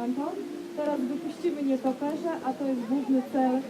Anton. Teraz wypuścimy nietoperze, a to jest główny cel